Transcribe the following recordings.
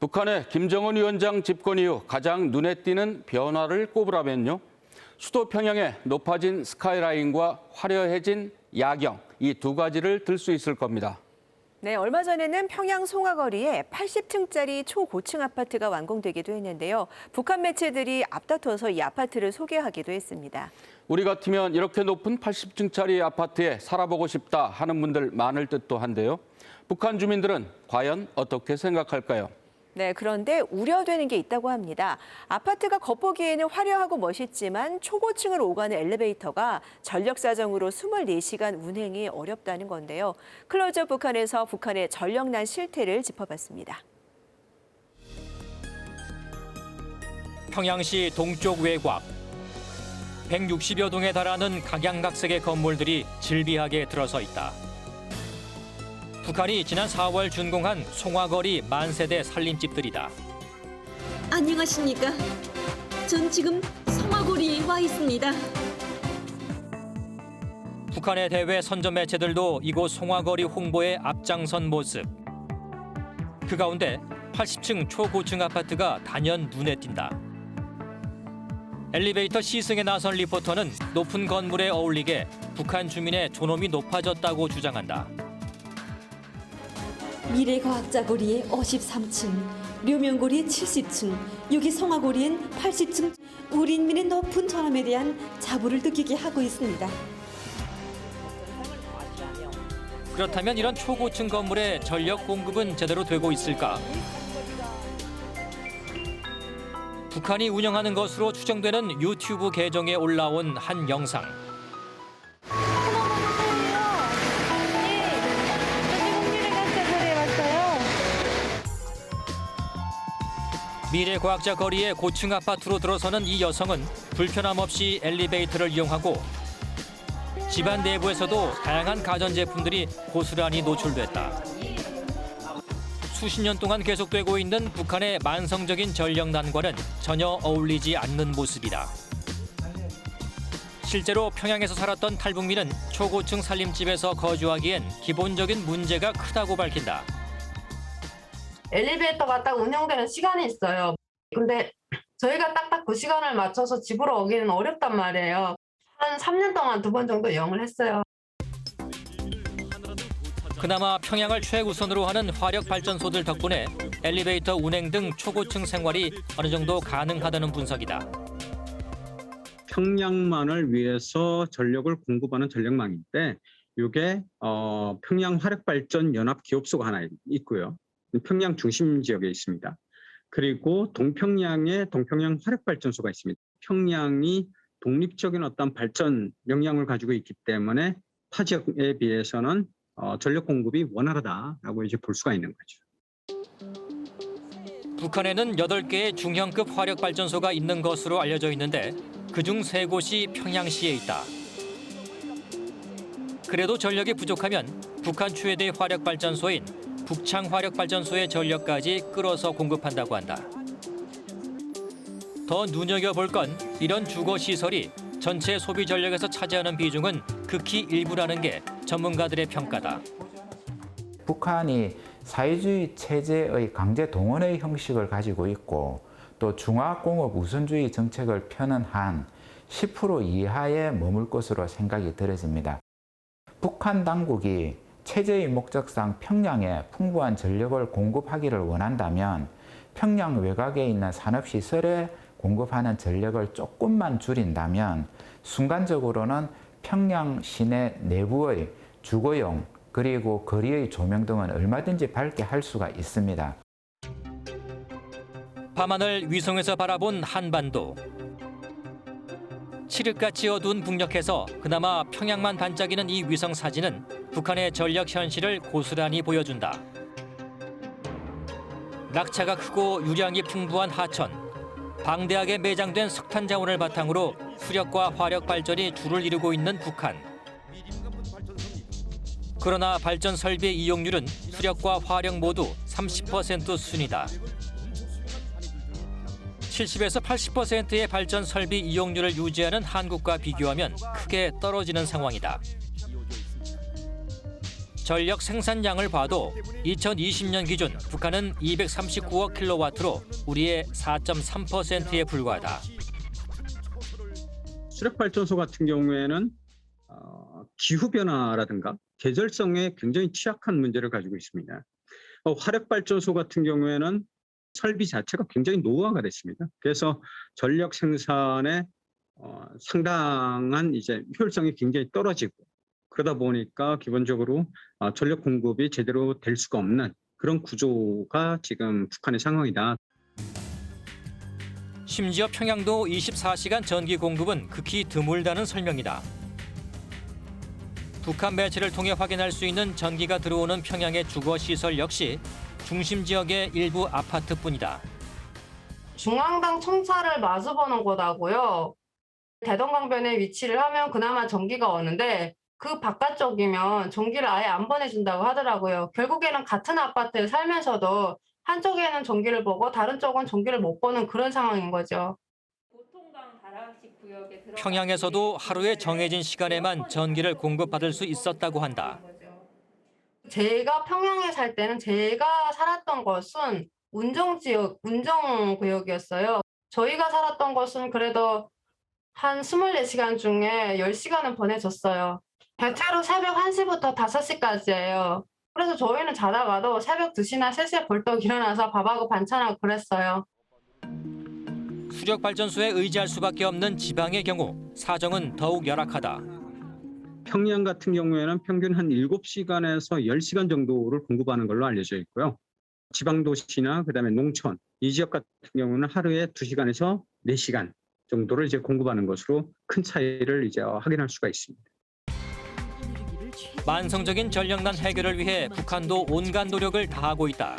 북한의 김정은 위원장 집권 이후 가장 눈에 띄는 변화를 꼽으라면요. 수도 평양의 높아진 스카이라인과 화려해진 야경 이 두 가지를 들 수 있을 겁니다. 네, 얼마 전에는 평양 송화거리에 80층짜리 초고층 아파트가 완공되기도 했는데요. 북한 매체들이 앞다퉈서 이 아파트를 소개하기도 했습니다. 우리 같으면 이렇게 높은 80층짜리 아파트에 살아보고 싶다 하는 분들 많을 듯도 한데요. 북한 주민들은 과연 어떻게 생각할까요? 네, 그런데 우려되는 게 있다고 합니다. 아파트가 겉보기에는 화려하고 멋있지만 초고층을 오가는 엘리베이터가 전력 사정으로 24시간 운행이 어렵다는 건데요. 클로즈업 북한에서 북한의 전력난 실태를 짚어봤습니다. 평양시 동쪽 외곽 160여 동에 달하는 각양각색의 건물들이 질비하게 들어서 있다. 북한이 지난 4월 준공한 송화거리 만세대 살림집들이다. 안녕하십니까? 전 지금 성화고리에 와 있습니다. 북한의 대외 선전 매체들도 이곳 송화거리 홍보에 앞장선 모습. 그 가운데 80층 초고층 아파트가 단연 눈에 띈다. 엘리베이터 시승에 나선 리포터는 높은 건물에 어울리게 북한 주민의 존엄이 높아졌다고 주장한다. 미래과학자고리에 53층, 료명고리에 70층, 여기 성화고리엔 80층. 우리 인민의 높은 존엄에 대한 자부를 느끼게 하고 있습니다. 그렇다면 이런 초고층 건물의 전력 공급은 제대로 되고 있을까? 북한이 운영하는 것으로 추정되는 유튜브 계정에 올라온 한 영상. 미래 과학자 거리의 고층 아파트로 들어서는 이 여성은 불편함 없이 엘리베이터를 이용하고 집안 내부에서도 다양한 가전제품들이 고스란히 노출됐다. 수십 년 동안 계속되고 있는 북한의 만성적인 전력난과는 전혀 어울리지 않는 모습이다. 실제로 평양에서 살았던 탈북민은 초고층 살림집에서 거주하기엔 기본적인 문제가 크다고 밝힌다. 엘리베이터가 딱 운영되는 시간이 있어요. 근데 저희가 딱딱 그 시간을 맞춰서 집으로 오기는 어렵단 말이에요. 한 3년 동안 두 번 정도 이용을 했어요. 그나마 평양을 최우선으로 하는 화력 발전소들 덕분에 엘리베이터 운행 등 초고층 생활이 어느 정도 가능하다는 분석이다. 평양만을 위해서 전력을 공급하는 전력망인데 이게 어, 평양 화력발전 연합 기업소가 하나 있고요. 평양 중심 지역에 있습니다. 그리고 동평양에 동평양 화력발전소가 있습니다. 평양이 독립적인 어떤 발전 역량을 가지고 있기 때문에 타 지역에 비해서는 어, 전력 공급이 원활하다라고 이제 볼 수가 있는 거죠. 북한에는 8개의 중형급 화력 발전소가 있는 것으로 알려져 있는데 그중 3곳이 평양시에 있다. 그래도 전력이 부족하면 북한 최대 화력 발전소인 북창 화력 발전소의 전력까지 끌어서 공급한다고 한다. 더 눈여겨볼 건 이런 주거 시설이 전체 소비 전력에서 차지하는 비중은 극히 일부라는 게 전문가들의 평가다. 북한이 사회주의 체제의 강제 동원의 형식을 가지고 있고 또 중화공업 우선주의 정책을 펴는 한 10% 이하에 머물 것으로 생각이 들어집니다. 북한 당국이 체제의 목적상 평양에 풍부한 전력을 공급하기를 원한다면 평양 외곽에 있는 산업시설에 공급하는 전력을 조금만 줄인다면 순간적으로는 평양 시내 내부의 주거용 그리고 거리의 조명 등은 얼마든지 밝게 할 수가 있습니다. 밤하늘 위성에서 바라본 한반도. 칠흑같이 어두운 북녘에서 그나마 평양만 반짝이는 이 위성 사진은 북한의 전력 현실을 고스란히 보여준다. 낙차가 크고 유량이 풍부한 하천, 방대하게 매장된 석탄 자원을 바탕으로 수력과 화력 발전이 주를 이루고 있는 북한. 그러나 발전 설비의 이용률은 수력과 화력 모두 30% 순이다. 70에서 80%의 발전 설비 이용률을 유지하는 한국과 비교하면 크게 떨어지는 상황이다. 전력 생산량을 봐도 2020년 기준 북한은 239억 킬로와트로 우리의 4.3%에 불과하다. 수력 발전소 같은 경우에는 어, 기후 변화라든가 계절성에 굉장히 취약한 문제를 가지고 있습니다. 어, 화력 발전소 같은 경우에는 설비 자체가 굉장히 노후화가 됐습니다. 그래서 전력 생산에 어, 상당한 이제 효율성이 굉장히 떨어지고 그러다 보니까 기본적으로 어, 전력 공급이 제대로 될 수가 없는 그런 구조가 지금 북한의 상황이다. 심지어 평양도 24시간 전기 공급은 극히 드물다는 설명이다. 북한 매체를 통해 확인할 수 있는 전기가 들어오는 평양의 주거 시설 역시 중심 지역의 일부 아파트뿐이다. 중앙당 청사를 마주보는 곳하고요. 대동강변에 위치를 하면 그나마 전기가 오는데 그 바깥쪽이면 전기를 아예 안 보내준다고 하더라고요. 결국에는 같은 아파트에 살면서도 한쪽에는 전기를 보고 다른 쪽은 전기를 못 보는 그런 상황인 거죠. 평양에서도 하루에 정해진 시간에만 전기를 공급받을 수 있었다고 한다. 제가 평양에 살 때는 제가 살았던 곳은 운정 지역, 운정 구역이었어요. 저희가 살았던 곳은 그래도 한 24시간 중에 10시간은 보내줬어요. 대체로 새벽 1시부터 5시까지예요. 그래서 저희는 자다가도 새벽 2시나 3시에 벌떡 일어나서 밥하고 반찬하고 그랬어요. 수력 발전소에 의지할 수밖에 없는 지방의 경우 사정은 더욱 열악하다. 평양 같은 경우에는 평균 한 7시간에서 10시간 정도를 공급하는 걸로 알려져 있고요. 지방 도시나 그다음에 농촌 이 지역 같은 경우는 하루에 2시간에서 4시간 정도를 이제 공급하는 것으로 큰 차이를 이제 확인할 수가 있습니다. 만성적인 전력난 해결을 위해 북한도 온갖 노력을 다하고 있다.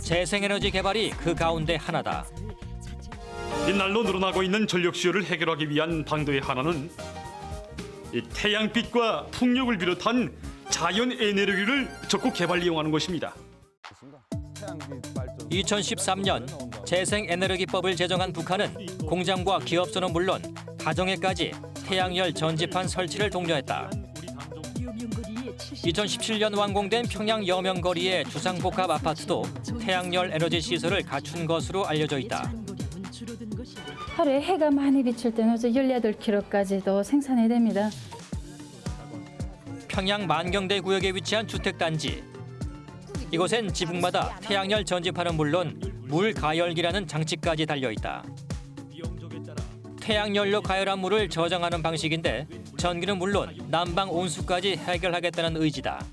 재생에너지 개발이 그 가운데 하나다. 이날로 늘어나고 있는 전력 수요를 해결하기 위한 방도의 하나는 이 태양빛과 풍력을 비롯한 자연 에너지를 적극 개발 이용하는 것입니다. 2013년 재생에너지법을 제정한 북한은 공장과 기업소는 물론 가정에까지 태양열 전지판 설치를 독려했다. 2017년 완공된 평양 여명거리의 주상복합 아파트도 태양열 에너지 시설을 갖춘 것으로 알려져 있다. 하루에 해가 많이 비칠 때는 18kg까지도 생산이 됩니다. 평양 만경대 구역에 위치한 주택단지. 이곳엔 지붕마다 태양열 전지판은 물론 물 가열기라는 장치까지 달려 있다. 태양열로 가열한 물을 저장하는 방식인데 전기는 물론 난방 온수까지 해결하겠다는 의지다.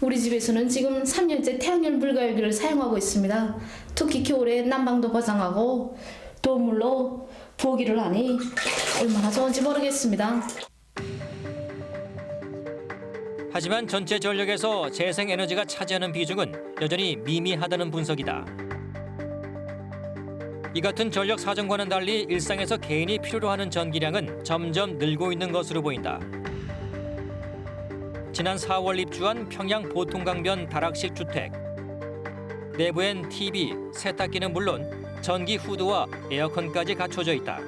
우리 집에서는 지금 3년째 태양열 물갈기를 사용하고 있습니다. 특히 겨울에 난방도 보장하고 도물로 부엌일을 하니 얼마나 좋은지 모르겠습니다. 하지만 전체 전력에서 재생에너지가 차지하는 비중은 여전히 미미하다는 분석이다. 이 같은 전력 사정과는 달리 일상에서 개인이 필요로 하는 전기량은 점점 늘고 있는 것으로 보인다. 지난 4월 입주한 평양 보통강변 다락식 주택. 내부엔 TV, 세탁기는 물론 전기 후드와 에어컨까지 갖춰져 있다.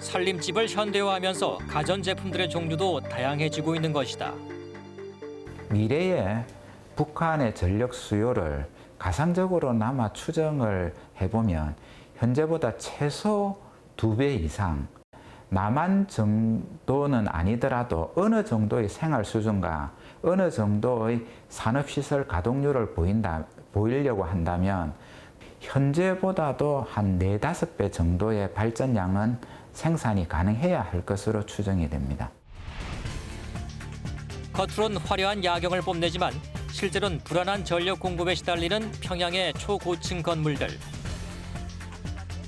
살림집을 현대화하면서 가전제품들의 종류도 다양해지고 있는 것이다. 미래의 북한의 전력 수요를 가상적으로나마 추정을 해보면 현재보다 최소 두 배 이상 남한 정도는 아니더라도 어느 정도의 생활 수준과 어느 정도의 산업시설 가동률을 보인다, 보이려고 한다면 현재보다도 한 네 다섯 배 정도의 발전량은 생산이 가능해야 할 것으로 추정이 됩니다. 겉으론 화려한 야경을 뽐내지만 실제로는 불안한 전력 공급에 시달리는 평양의 초고층 건물들.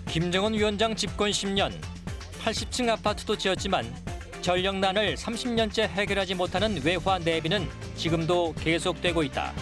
김정은 위원장 집권 10년, 80층 아파트도 지었지만 전력난을 30년째 해결하지 못하는 외화 내비는 지금도 계속되고 있다.